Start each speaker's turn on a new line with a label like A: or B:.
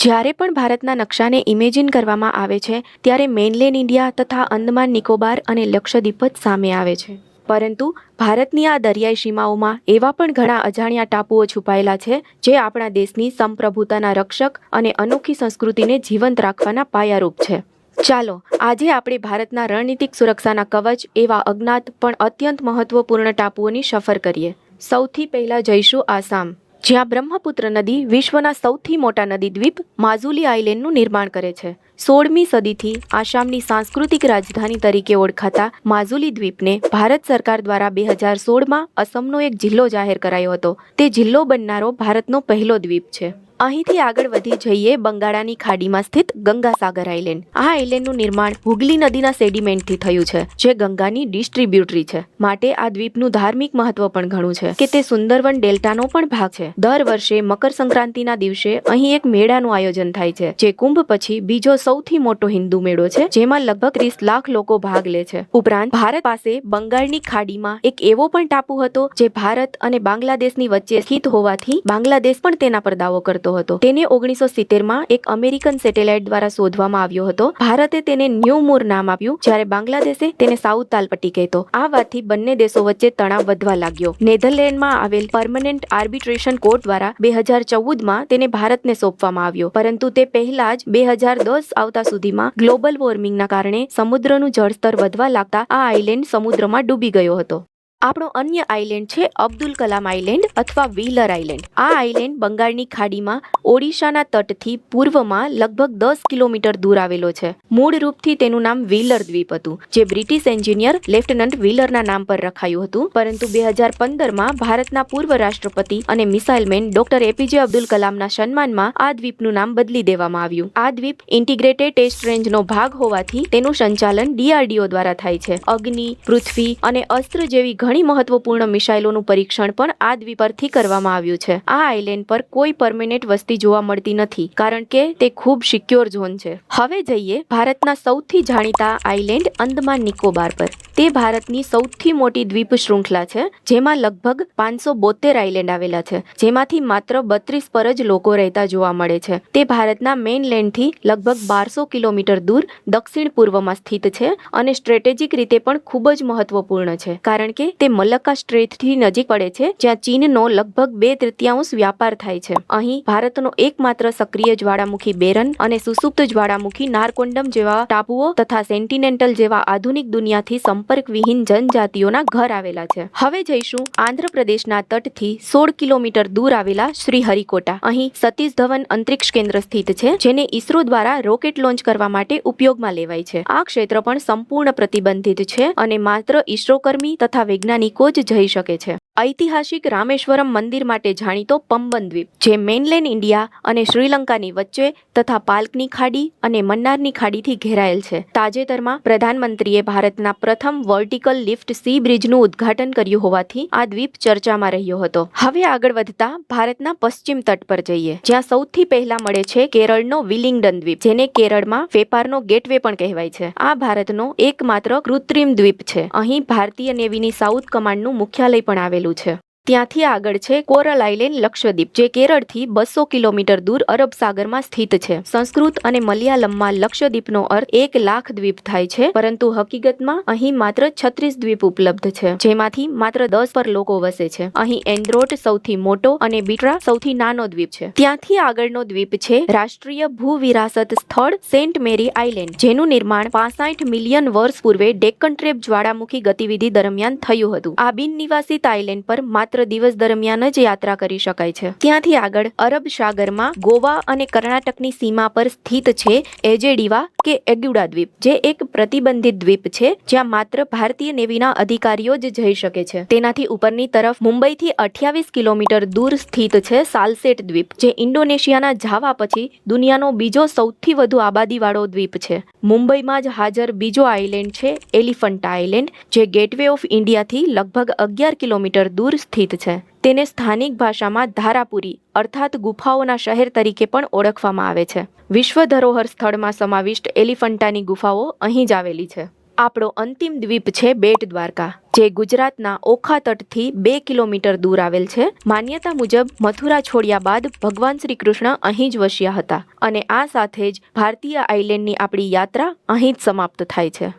A: જ્યારે પણ ભારતના નકશાને ઇમેજિન કરવામાં આવે છે, ત્યારે મેઇનલેન્ડ ઇન્ડિયા તથા અંદમાન નિકોબાર અને લક્ષદ્વીપ જ સામે આવે છે. પરંતુ ભારતની આ દરિયાઈ સીમાઓમાં એવા પણ ઘણા અજાણ્યા ટાપુઓ છુપાયેલા છે, જે આપણા દેશની સંપ્રભુતાના રક્ષક અને અનોખી સંસ્કૃતિને જીવંત રાખવાના પાયારૂપ છે. ચાલો, આજે આપણે ભારતના રણનીતિક સુરક્ષાના કવચ એવા અજ્ઞાત પણ અત્યંત મહત્વપૂર્ણ ટાપુઓની સફર કરીએ. સૌથી પહેલાં જઈશું આસામ. જ્યાં બ્રહ્મપુત્ર નદી વિશ્વના સૌથી મોટા નદી દ્વીપ માઝુલી આઇલેન્ડનું નિર્માણ કરે છે. સોળમી સદીથી આસામની સાંસ્કૃતિક રાજધાની તરીકે ઓળખાતા માઝુલી દ્વીપને ભારત સરકાર દ્વારા બે હજાર સોળમાં અસમનો એક જિલ્લો જાહેર કરાયો હતો. તે જિલ્લો બનનારો ભારતનો પહેલો દ્વીપ છે. અહીંથી આગળ વધી જઈએ બંગાળાની ખાડીમાં સ્થિત ગંગાસાગર આઇલેન્ડ આ આઇલેન્ડનું નિર્માણ હુગલી નદીના સેડિમેન્ટથી થયું છે, જે ગંગાની ડિસ્ટ્રીબ્યુટરી છે. માટે આ દ્વીપનું ધાર્મિક મહત્વ પણ ઘણું છે, કે તે સુંદરવન ડેલ્ટાનો પણ ભાગ છે. દર વર્ષે મકર સંક્રાંતિના દિવસે અહીં એક મેળાનું આયોજન થાય છે, જે કુંભ પછી બીજો સૌથી મોટો હિન્દુ મેળો છે, જેમાં લગભગ ત્રીસ લાખ લોકો ભાગ લે છે. ઉપરાંત ભારત પાસે બંગાળની ખાડીમાં એક એવો પણ ટાપુ હતો, જે ભારત અને બાંગ્લાદેશની વચ્ચે સ્થિત હોવાથી બાંગ્લાદેશ પણ તેના પર દાવો કરતો હતો તેને ઓગણીસો સિત્તેરમાં એક અમેરિકન સેટેલાઇટ દ્વારા શોધવામાં આવ્યો હતો. ભારતે તેને ન્યૂ મૂર નામ આપ્યું, જ્યારે બાંગ્લાદેશે તેને સાઉથ તાલપટ્ટી કહેતો. આ વાતથી બંને દેશો વચ્ચે તણાવ વધવા લાગ્યો. નેધરલેન્ડમાં આવેલ પરમનન્ટ આર્બિટ્રેશન કોર્ટ દ્વારા બે હજાર ચૌદમાં તેને ભારતને સોંપવામાં આવ્યો. પરંતુ તે પહેલા જ બે હજાર દસ આવતા સુધીમાં ગ્લોબલ વોર્મિંગના કારણે સમુદ્રનું જળસ્તર વધવા લાગતા આ આઇલેન્ડ સમુદ્રમાં ડૂબી ગયો હતો. આપણો અન્ય આઇલેન્ડ છે અબ્દુલ કલામ આઇલેન્ડ અથવા વ્હીલર આઇલેન્ડ આ આઇલેન્ડ બંગાળની ખાડીમાં ઓડિશાના તટથી પૂર્વમાં લગભગ દસ કિલોમીટર દૂર આવેલો છે. મૂળ રૂપથી તેનું નામ વ્હીલર દ્વીપ હતું, જે બ્રિટિશ એન્જિનિયર લેફ્ટનન્ટ વ્હીલરના નામ પર રખાયું હતું. પરંતુ બે હજાર પંદરમાં ભારતના પૂર્વ રાષ્ટ્રપતિ અને missile man doctor APJ Abdul કલામના સન્માનમાં આ દ્વીપનું નામ બદલી દેવામાં આવ્યું. આ દ્વીપ ઇન્ટિગ્રેટેડ ટેસ્ટ રેન્જનો ભાગ હોવાથી તેનું સંચાલન ડીઆરડીઓ દ્વારા થાય છે. અગ્નિ, પૃથ્વી અને અસ્ત્ર જેવી ઘણી મહત્વપૂર્ણ મિસાઇલોનું પરીક્ષણ પણ આ દ્વીપ પરથી કરવામાં આવ્યું છે. આ આઇલેન્ડ પર કોઈ પરમેનન્ટ વસ્તી જોવા મળતી નથી, કારણ કે તે ખૂબ સિક્યોર ઝોન છે. હવે જઈએ ભારતના સૌથી જાણીતા આઇલેન્ડ અંદમાન નિકોબાર પર. તે ભારતની સૌથી મોટી દ્વીપ શૃંખલા છે, જેમાં લગભગ પાંચસો બોતેર આઇલેન્ડ આવેલા છે, જેમાંથી માત્ર બત્રીસ પર જ લોકો રહેતા જોવા મળે છે. તે ભારતના મેઇનલેન્ડથી લગભગ બારસો કિલોમીટર દૂર, દક્ષિણ પૂર્વમાં સ્થિત છે અને સ્ટ્રેટેજિક રીતે પણ ખૂબ જ મહત્વપૂર્ણ છે, કારણ કે તે મલક્કા સ્ટ્રેટથી નજીક પડે છે, જ્યાં ચીનનો લગભગ બે તૃતીયાંશ વ્યાપાર થાય છે. અહીં ભારતનો એકમાત્ર સક્રિય જ્વાળામુખી બેરન અને સુસુપ્ત જ્વાળામુખી નારકોન્ડમ જેવા ટાપુઓ તથા સેન્ટિનેન્ટલ જેવા આધુનિક દુનિયાથી સંપર્ક વિહીન જનજાતિઓના ઘર આવેલા છે. હવે જઈશું આંધ્રપ્રદેશના તટથી સોળ કિલોમીટર દૂર આવેલા શ્રી હરિકોટા અહીં સતીશ ધવન અંતરિક્ષ કેન્દ્ર સ્થિત છે, જેને ઈસરો દ્વારા રોકેટ લોન્ચ કરવા માટે ઉપયોગમાં લેવાય છે. આ ક્ષેત્ર પણ સંપૂર્ણ પ્રતિબંધિત છે અને માત્ર ઇસરો કર્મી તથા વૈજ્ઞાનિકો જ જઈ શકે છે. ઐતિહાસિક રામેશ્વરમ મંદિર માટે જાણીતો પંબન દ્વીપ, જે મેઇનલેન્ડ ઇન્ડિયા અને શ્રીલંકાની વચ્ચે તથા પાલ્કની ખાડી અને મન્નારની ખાડીથી ઘેરાયેલ છે. તાજેતરમાં પ્રધાનમંત્રીએ ભારતના પ્રથમ વર્ટિકલ લિફ્ટ સી બ્રિજનું ઉદ્ઘાટન કર્યું હોવાથી આ દ્વીપ ચર્ચામાં રહ્યો હતો. હવે આગળ વધતા ભારતના પશ્ચિમ તટ પર જઈએ, જ્યાં સૌથી પહેલા મળે છે કેરળનો વિલિંગડન દ્વીપ, જેને કેરળમાં વેપારનો ગેટવે પણ કહેવાય છે. આ ભારતનો એકમાત્ર કૃત્રિમ દ્વીપ છે. અહીં ભારતીય નેવીની સાઉથ કમાન્ડનું મુખ્યાલય પણ આવેલું છે. ત્યાંથી આગળ છે કોરલ આઇલેન્ડ લક્ષદ્વીપ, જે કેરળથી બસો કિલોમીટર દૂર અરબ સાગરમાં સ્થિત છે. સંસ્કૃત અને મલયાલમમાં લક્ષદ્વીપનો અર્થ એક લાખ દ્વીપ થાય છે, પરંતુ હકીકતમાં અહીં માત્ર છત્રીસ દ્વીપ ઉપલબ્ધ છે, જેમાંથી માત્ર દસ પર લોકો વસે છે. અહીં એન્ડ્રોટ સૌથી મોટો અને બિટ્રા સૌથી નાનો દ્વીપ છે. ત્યાંથી આગળનો દ્વીપ છે રાષ્ટ્રીય ભૂવિરાસત સ્થળ સેન્ટ મેરી આઇલેન્ડ, જેનું નિર્માણ પાસઠ મિલિયન વર્ષ પૂર્વે ડેક્કન ટ્રેપ જ્વાળામુખી ગતિવિધિ દરમિયાન થયું હતું. આ બિન નિવાસિત આઇલેન્ડ પર માત્ર દિવસ દરમિયાન જ યાત્રા કરી શકાય છે. ત્યાંથી આગળ અરબ સાગરમાં ગોવા અને કર્ણાટકની સીમા પર સ્થિત છે એજેડીવા કે એગ્યુડા દ્વીપ, જે એક પ્રતિબંધિત દ્વીપ છે જ્યાં માત્ર ભારતીય નેવીના અધિકારીઓ જ જઈ શકે છે. તેનાથી ઉપરની તરફ મુંબઈથી અઠ્યાવીસ કિલોમીટર દૂર સ્થિત છે સાલસેટ દ્વીપ, જે ઇન્ડોનેશિયાના જાવા પછી દુનિયાનો બીજો સૌથી વધુ આબાદીવાળો દ્વીપ છે. મુંબઈમાં જ હાજર બીજો આઇલેન્ડ છે, એલિફન્ટા આઇલેન્ડ, જે ગેટવે ઓફ ઇન્ડિયાથી લગભગ અગિયાર કિલોમીટર દૂર સ્થિત છે. તેને સ્થાનિક ભાષામાં ધારાપુરી, અર્થાત ગુફાઓના શહેર તરીકે પણ ઓળખવામાં આવે છે. વિશ્વ ધરોહર સ્થળમાં સમાવિષ્ટ એલિફન્ટાની ગુફાઓ અહીં જ આવેલી છે. આપણો અંતિમ દ્વીપ છે બેટ દ્વારકા, જે ગુજરાતના ઓખા તટથી બે કિલોમીટર દૂર આવેલ છે. માન્યતા મુજબ, મથુરા છોડ્યા બાદ ભગવાન શ્રી કૃષ્ણ અહીં જ વસ્યા હતા અને આ સાથે જ ભારતીય આઇલેન્ડની આપણી યાત્રા અહીં જ સમાપ્ત થાય છે.